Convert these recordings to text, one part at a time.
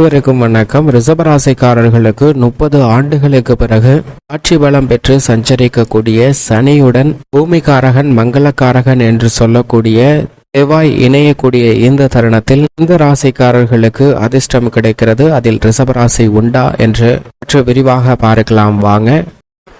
அனைவருக்கும் வணக்கம். ரிசபராசிக்காரர்களுக்கு முப்பது ஆண்டுகளுக்கு பிறகு ஆட்சி பலம் பெற்று சஞ்சரிக்கக்கூடிய சனியுடன் பூமிகாரகன் மங்களக்காரகன் என்று சொல்லக்கூடிய செவ்வாய் இணையக்கூடிய இந்த தருணத்தில் இந்த ராசிக்காரர்களுக்கு அதிர்ஷ்டம் கிடைக்கிறது. அதில் ரிசபராசி உண்டா என்று சற்று விரிவாக பார்க்கலாம். வாங்க.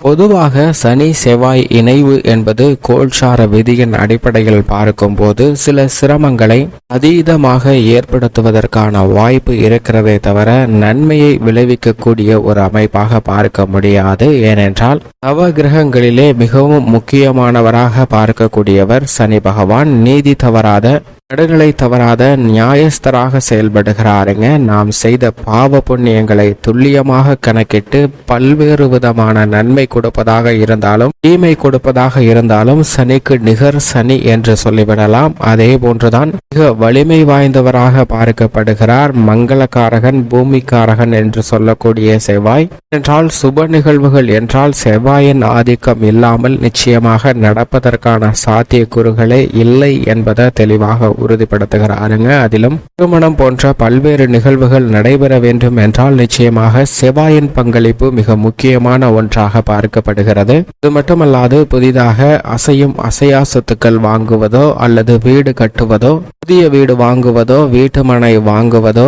பொதுவாக சனி செவ்வாய் இணைவு என்பது கோல்சார விதியின் அடிப்படையில் பார்க்கும்போது சில சிரமங்களை அதீதமாக ஏற்படுத்துவதற்கான வாய்ப்பு இருக்கிறதே தவிர நன்மையை விளைவிக்கக்கூடிய ஒரு அமைப்பாக பார்க்க முடியாது. ஏனென்றால் நவ கிரகங்களிலே மிகவும் முக்கியமானவராக பார்க்கக்கூடியவர் சனி பகவான். நீதி தவறாத நடுநிலை தவறாத நியாயஸ்தராக செயல்படுகிறாருங்க. நாம் செய்த பாவ புண்ணியங்களை துல்லியமாக கணக்கிட்டு பல்வேறு விதமான நன்மை கொடுப்பதாக இருந்தாலும் தீமை கொடுப்பதாக இருந்தாலும் சனிக்கு நிகர் சனி என்று சொல்லிவிடலாம். அதே போன்றுதான் மிக வலிமை வாய்ந்தவராக பார்க்கப்படுகிறார் மங்களக்காரகன் பூமிக்காரகன் என்று சொல்லக்கூடிய செவ்வாய். என்றால் சுப நிகழ்வுகள் என்றால் செவ்வாயின் ஆதிக்கம் இல்லாமல் நிச்சயமாக நடப்பதற்கான சாத்தியக்கூறுகளே இல்லை என்பதை தெளிவாக உறுதிப்படுத்துகிறாருங்க. அதிலும் திருமணம் போன்ற பல்வேறு நிகழ்வுகள் நடைபெற வேண்டும் என்றால் நிச்சயமாக செவ்வாயின் பங்களிப்பு மிக முக்கியமான ஒன்றாக பார்க்கப்படுகிறது. இது மட்டுமல்லாது புதிதாக அசையும் அசையா சொத்துக்கள் வாங்குவதோ அல்லது வீடு கட்டுவதோ புதிய வீடு வாங்குவதோ வீட்டுமனை வாங்குவதோ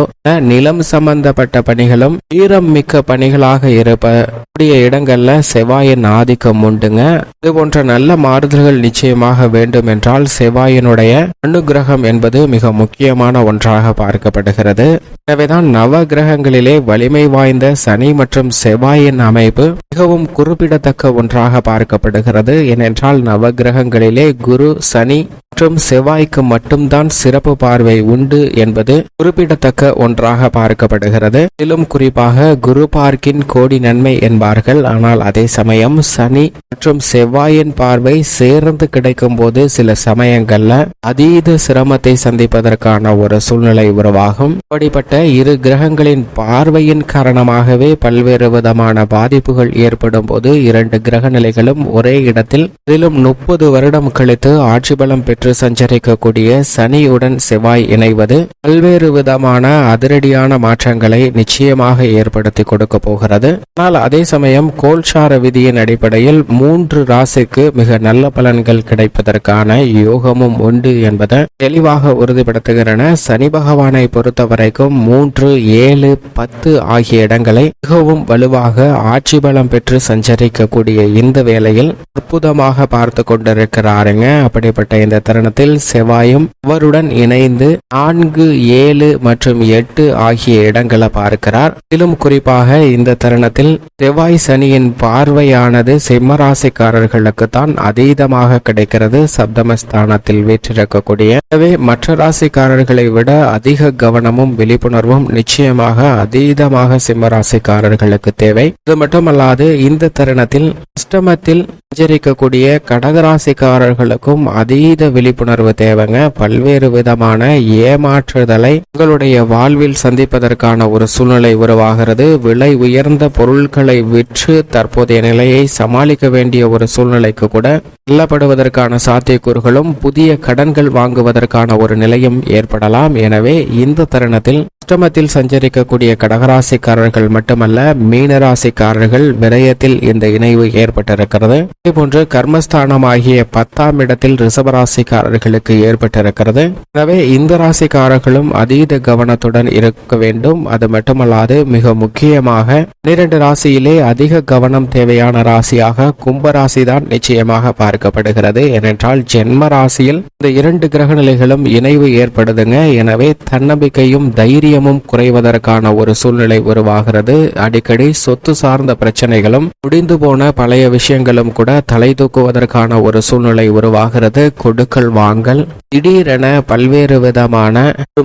நிலம் சம்பந்தப்பட்ட பணிகளும் ஈரம் மிக்க பணிகளாக இருப்பக்கூடிய இடங்கள்ல செவ்வாயின் ஆதிக்கம் உண்டுங்க. இது போன்ற நல்ல மாறுதல்கள் நிச்சயமாக வேண்டும் என்றால் செவ்வாயினுடைய அனுகிரகம் என்பது மிக முக்கியமான ஒன்றாக பார்க்கப்படுகிறது. எனவேதான் நவ கிரகங்களிலே வலிமை வாய்ந்த சனி மற்றும் செவ்வாயின் அமைப்பு மிகவும் குறிப்பிடத்தக்க ஒன்றாக பார்க்கப்படுகிறது. ஏனென்றால் நவ கிரகங்களிலே குரு சனி மற்றும் செவ்வாய்க்கு மட்டும்தான் சிறப்பு பார்வை உண்டு என்பது குறிப்பிடத்தக்க ஒன்றாக பார்க்கப்படுகிறது. மேலும் குறிப்பாக குரு பார்க்கின் கோடி நன்மை என்பார்கள். ஆனால் அதே சமயம் சனி மற்றும் செவ்வாயின் பார்வை சேர்ந்து கிடைக்கும் போது சில சமயங்கள்ல அதீத சிரமத்தை சந்திப்பதற்கான ஒரு சூழ்நிலை உருவாகும். அப்படிப்பட்ட இரு கிரகங்களின் பார்வையின் காரணமாகவே பல்வேறு விதமான பாதிப்புகள் ஏற்படும் போது இரண்டு கிரக நிலைகளும் ஒரே இடத்தில் இதிலும் முப்பது வருடம் கழித்து ஆட்சி பலம் பெற்று சஞ்சரிக்கக்கூடிய சனியுடன் செவ்வாய் இணைவது பல்வேறு விதமான அதிரடியான மாற்றங்களை நிச்சயமாக ஏற்படுத்தி கொடுக்க போகிறது. ஆனால் அதே சமயம் கோல்சார விதியின் அடிப்படையில் மூன்று ராசிக்கு மிக நல்ல பலன்கள் கிடைப்பதற்கான யோகமும் உண்டு என்பதை தெளிவாக உறுதிப்படுத்துகிறன. சனி பகவானை பொறுத்தவரைக்கும் மூன்று ஏழு பத்து ஆகிய இடங்களை மிகவும் வலுவாக ஆட்சி பலம் பெற்று சஞ்சரிக்கக்கூடிய இந்த வேளையில் அற்புதமாக பார்த்து கொண்டிருக்கிறாருங்க. அப்படிப்பட்ட இந்த தருணத்தில் செவ்வாயும் அவருடன் அவருடன் இணைந்து நான்கு ஏழு மற்றும் எட்டு ஆகிய இடங்களை பார்க்கிறார். இதிலும் குறிப்பாக இந்த தருணத்தில் செவ்வாய் சனியின் பார்வையானது சிம்மராசிக்காரர்களுக்கு தான் அதீதமாக கிடைக்கிறது. சப்தமஸ்தானத்தில் வீற்றிருக்கக்கூடிய எனவே மற்ற ராசிக்காரர்களை விட அதிக கவனமும் விழிப்புணர்வும் நிச்சயமாக அதீதமாக சிம்மராசிக்காரர்களுக்கு தேவை. இது மட்டுமல்லாது இந்த தருணத்தில் அஷ்டமத்தில் சஞ்சரிக்கக்கூடிய கடகராசிக்காரர்களுக்கும் அதீத விழிப்புணர்வு தேவைங்க. பல்வேறு விதமான ஏமாற்றுதலை உங்களுடைய வாழ்வில் சந்திப்பதற்கான ஒரு சூழ்நிலை உருவாகிறது. விலை உயர்ந்த பொருட்களை விற்று தற்போதைய நிலையை சமாளிக்க வேண்டிய ஒரு சூழ்நிலைக்கு கூட தள்ளப்படுவதற்கான சாத்தியக்கூறுகளும் புதிய கடன்கள் வாங்குவதற்கான ஒரு நிலையும் ஏற்படலாம். எனவே இந்த தருணத்தில் அஷ்டமத்தில் சஞ்சரிக்கக்கூடிய கடகராசிக்காரர்கள் மட்டுமல்ல மீனராசிக்காரர்கள் விரயத்தில் இந்த இணைவு ஏற்பட்டிருக்கிறது. இதேபோன்று கர்மஸ்தானமாகிய பத்தாம் இடத்தில் ரிசபராசிக்காரர்களுக்கு ஏற்பட்டிருக்கிறது. எனவே இந்த ராசிக்காரர்களும் அதீத கவனத்துடன் இருக்க வேண்டும். அது மட்டுமல்லாது மிக முக்கியமாக பன்னிரண்டு ராசியிலே அதிக கவனம் தேவையான ராசியாக கும்பராசி தான் நிச்சயமாக பார்க்கப்படுகிறது. ஏனென்றால் ஜென்ம ராசியில் இந்த இரண்டு கிரக நிலைகளும் இணைவு ஏற்படுதுங்க. எனவே தன்னம்பிக்கையும் தைரியமும் குறைவதற்கான ஒரு சூழ்நிலை உருவாகிறது. அடிக்கடி சொத்து சார்ந்த பிரச்சனைகளும் முடிந்து போன பழைய விஷயங்களும் கூட தலை தூக்குவதற்கான ஒரு சூழ்நிலை உருவாகிறது. கொடுக்கல் வாங்கல் திடீரென பல்வேறு விதமான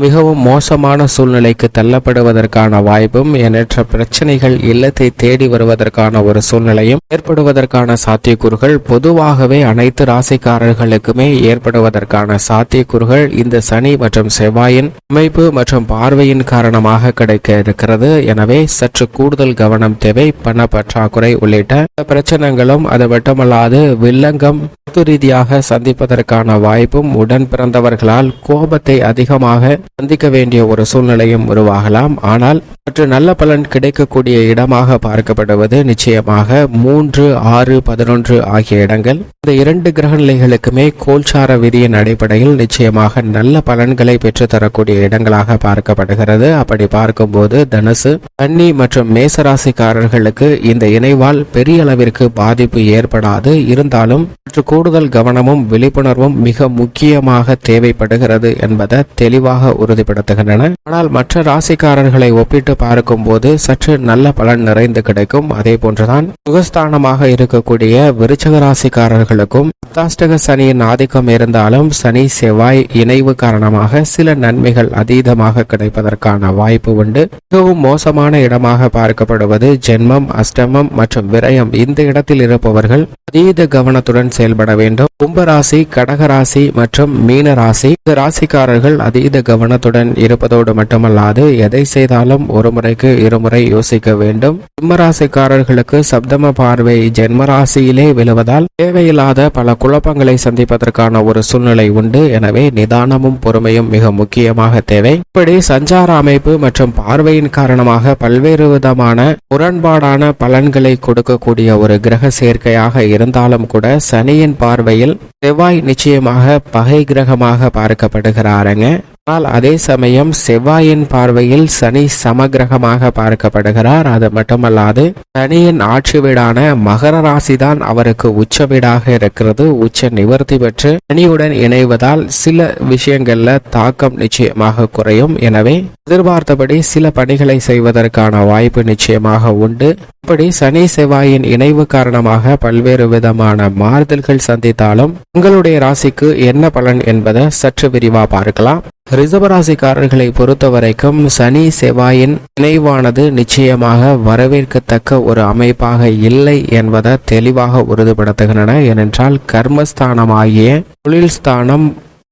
மிகவும் மோசமான சூழ்நிலைக்கு தள்ளப்படுவதற்கான வாய்ப்பும் எண்ணற்ற பிரச்சனைகள் இல்லத்தை தேடி வருவதற்கான ஒரு சூழ்நிலையும் ஏற்படுவதற்கான சாத்தியக்கூறுகள் பொதுவாகவே அனைத்து ராசிக்காரர்களுக்குமே ஏற்படுவதற்கான சாத்தியக்கூறுகள் இந்த சனி மற்றும் செவ்வாயின் அமைப்பு மற்றும் பார்வையின் காரணமாக கிடைக்க இருக்கிறது. எனவே சற்று கூடுதல் கவனம் தேவை. பண பற்றாக்குறை உள்ளிட்ட பிரச்சனைகளும் அது மட்டுமல்லாது வில்லங்கம் பொது ரீதியாக சந்திப்பதற்கான வாய்ப்பும் உடன் பிறந்தவர்களால் கோபத்தை அதிகமாக சந்திக்க வேண்டிய ஒரு சூழ்நிலையும் உருவாகலாம். ஆனால் மற்ற நல்ல பலன் கிடைக்கக்கூடிய இடமாக பார்க்கப்படுவது நிச்சயமாக மூன்று ஆறு பதினொன்று ஆகிய இடங்கள். இந்த இரண்டு கிரக நிலைகளுக்குமே கோல்சார விதியின் அடிப்படையில் நிச்சயமாக நல்ல பலன்களை பெற்று தரக்கூடிய இடங்களாக பார்க்கப்படுகிறது. அப்படி பார்க்கும்போது தனுசு கன்னி மற்றும் மேசராசிக்காரர்களுக்கு இந்த இணைவால் பெரிய அளவிற்கு பாதிப்பு ஏற்படாது. இருந்தாலும் சற்று கூடுதல் கவனமும் விழிப்புணர்வும் மிக முக்கியமாக தேவைப்படுகிறது என்பதை தெளிவாக உறுதிப்படுத்துகின்றன. ஆனால் மற்ற ராசிக்காரர்களை ஒப்பிட்டு பார்க்கும்போது சற்று நல்ல பலன் நிறைந்து கிடைக்கும். அதே போன்றுதான் சுகஸ்தானமாக இருக்கக்கூடிய விருச்சக ராசிக்காரர்களுக்கும் அத்தாஷ்டக சனியின் ஆதிக்கம் இருந்தாலும் சனி செவ்வாய் இணைவு காரணமாக சில நன்மைகள் அதீதமாக கிடைப்பதற்கான வாய்ப்பு உண்டு. மிகவும் மோசமான இடமாக பார்க்கப்படுவது ஜென்மம் அஷ்டமம் மற்றும் விரயம் இந்த இடத்தில் இருப்பவர்கள் அதீத கவனத்துடன் செயல்பட வேண்டும். கும்பராசி கடகராசி மற்றும் மீன ராசி இந்த ராசிக்காரர்கள் அதீத கவனத்துடன் இருப்பதோடு மட்டுமல்லாது எதை செய்தாலும் ஒரு முறைக்கு இருமுறை யோசிக்க வேண்டும். சிம்மராசிக்காரர்களுக்கு சப்தம பார்வை ஜென்மராசியிலே விழுவதால் தேவையில்லாத பல குழப்பங்களை சந்திப்பதற்கான ஒரு சூழ்நிலை உண்டு. எனவே நிதானமும் பொறுமையும் மிக முக்கியமாக தேவை. இப்படி சஞ்சார அமைப்பு மற்றும் பார்வையின் காரணமாக பல்வேறு விதமான முரண்பாடான பலன்களை கொடுக்கக்கூடிய ஒரு கிரக சேர்க்கையாக இருந்தாலும் கூட சனியின் பார்வையில் செவ்வாய் நிச்சயமாக பகை கிரகமாக பார்க்கப்படுகிறாருங்க. ஆனால் அதே சமயம் செவ்வாயின் பார்வையில் சனி சமகிரகமாக பார்க்கப்படுகிறார். அது மட்டுமல்லாது சனியின் ஆட்சி வீடான மகர ராசிதான் அவருக்கு உச்ச வீடாக இருக்கிறது. உச்ச நிவர்த்தி பெற்று சனியுடன் இணைவதால் சில விஷயங்கள்ல தாக்கம் நிச்சயமாக குறையும். எனவே எதிர்பார்த்தபடி சில பணிகளை செய்வதற்கான வாய்ப்பு நிச்சயமாக உண்டு. இப்படி சனி செவ்வாயின் இணைவு காரணமாக பல்வேறு விதமான மாறுதல்கள் சந்தித்தாலும் உங்களுடைய ராசிக்கு என்ன பலன் என்பதை சற்று விரிவா பார்க்கலாம். ரிசபராசிக்காரர்களை பொறுத்த வரைக்கும் சனி செவ்வாயின் இணைவானது நிச்சயமாக வரவேற்கத்தக்க ஒரு அமைப்பாக இல்லை என்பதை தெளிவாக உறுதிப்படுத்துகின்றன. ஏனென்றால் கர்மஸ்தானமாகிய தொழில் ஸ்தானம்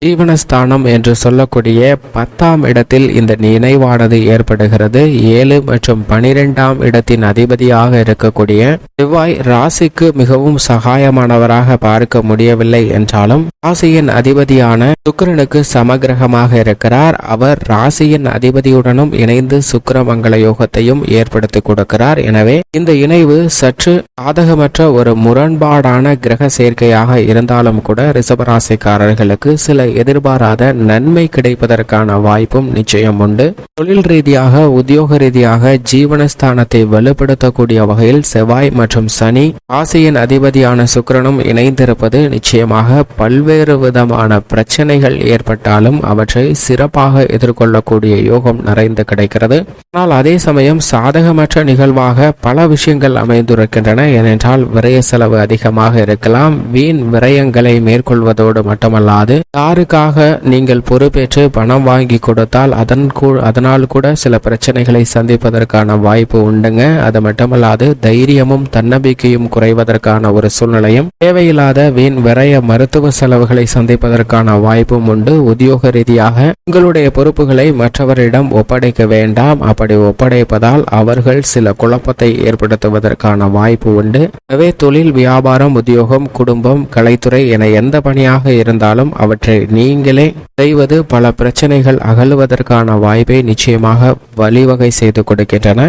ஜீவனஸ்தானம் என்று சொல்லக்கூடிய பத்தாம் இடத்தில் இந்த நினைவானது ஏற்படுகிறது. ஏழு மற்றும் பனிரெண்டாம் இடத்தின் அதிபதியாக இருக்கக்கூடிய செவ்வாய் ராசிக்கு மிகவும் சகாயமானவராக பார்க்க முடியவில்லை என்றாலும் ராசியின் அதிபதியான சுக்கிரனுக்கு சமகிரகமாக இருக்கிறார். அவர் ராசியின் அதிபதியுடனும் இணைந்து சுக்கிரமங்கல யோகத்தையும் ஏற்படுத்தி கொடுக்கிறார். எனவே இந்த இணைவு சற்று சாதகமற்ற ஒரு முரண்பாடான கிரக சேர்க்கையாக இருந்தாலும் கூட ரிசபராசிக்காரர்களுக்கு சில எதிர்பாராத நன்மை கிடைப்பதற்கான வாய்ப்பும் நிச்சயம் உண்டு. தொழில் ரீதியாக உத்தியோக ரீதியாக ஜீவனஸ்தானத்தை வலுப்படுத்தக்கூடிய வகையில் செவ்வாய் மற்றும் சனி ராசியின் அதிபதியான சுக்கரனும் இணைந்திருப்பது நிச்சயமாக பல்வேறு விதமான பிரச்சனைகள் ஏற்பட்டாலும் அவற்றை சிறப்பாக எதிர்கொள்ளக்கூடிய யோகம் நிறைந்து கிடைக்கிறது. ஆனால் அதே சமயம் சாதகமற்ற நிகழ்வாக பல விஷயங்கள் அமைந்திருக்கின்றன. ஏனென்றால் விரய செலவு அதிகமாக இருக்கலாம். வீண் விரயங்களை மேற்கொள்வதோடு மட்டுமல்லாது யாருக்காக நீங்கள் பொறுப்பேற்று பணம் வாங்கி கொடுத்தால் அதன் கூ- அதனால் கூட சில பிரச்சனைகளை சந்திப்பதற்கான வாய்ப்பு உண்டுங்க. அது மட்டுமல்லாது தைரியமும் தன்னம்பிக்கையும் குறைவதற்கான ஒரு சூழ்நிலையும். தேவையில்லாத வீண் விரைய மருத்துவ செலவுகளை சந்திப்பதற்கான வாய்ப்பும் உண்டு. உத்தியோக ரீதியாக உங்களுடைய பொறுப்புகளை மற்றவரிடம் ஒப்படைக்க வேண்டாம். அப்படி ஒப்படைப்பதால் அவர்கள் சில குழப்பத்தை ஏற்படுத்துவதற்கான வாய்ப்பு உண்டு. எனவே தொழில் வியாபாரம் உத்தியோகம் குடும்பம் கலைத்துறை என எந்த பணியாக இருந்தாலும் அவற்றை நீங்களே செய்வது பல பிரச்சனைகள் அகலுவதற்கான வாய்ப்பை நிச்சயமாக வழிவகை செய்து கொடுக்கின்றன.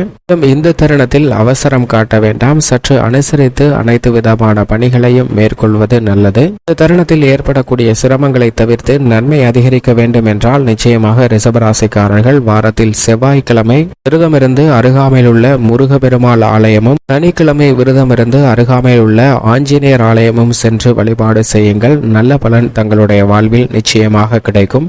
இந்த தருணத்தில் அவசரம் காட்ட வேண்டாம். சற்று அனுசரித்து அனைத்து விதமான பணிகளையும் மேற்கொள்வது நல்லது. இந்த தருணத்தில் ஏற்படக்கூடிய சிரமங்களை தவிர்த்து நன்மை அதிகரிக்க வேண்டும் என்றால் நிச்சயமாக ரிசபராசிக்காரர்கள் வாரத்தில் செவ்வாய்க்கிழமை விரதமிருந்து அருகாமையில் உள்ள முருகபெருமாள் ஆலயமும் சனிக்கிழமை விரதமிருந்து அருகாமையில் உள்ள ஆஞ்சநேயர் ஆலயமும் சென்று வழிபாடு செய்யுங்கள். நல்ல பலன் தங்களுடைய வாழ்வில் நிச்சயமாக கிடைக்கும்.